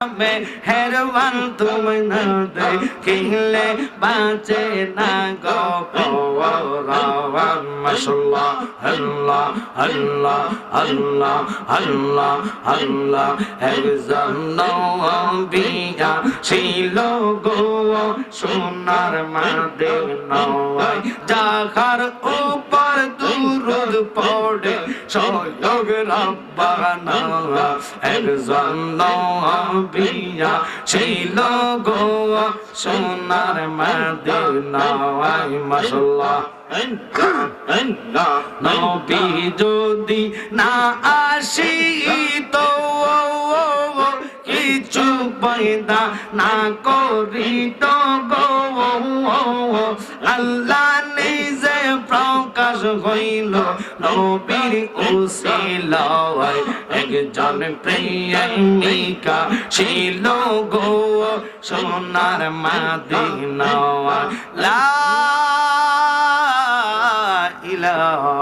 মে হেরবান তুমি না দেখিলে বাঁচে না গো পরাবান মাশাল্লাহ আল্লাহ আল্লাহ আল্লাহ আল্লাহ আল্লাহ একজন ছিল গো সোনার মাদে নয় যাহার উপর পড়ে সয়গ রব্বানা নবী যদি না আসি তো কিছু পয়দা না করি তো গো। আল্লাহ প্রকাশ হইল নবীর উসিলায় একজন প্রেমিকা ছিল গো সোনার মাদিনা লা ইলাহা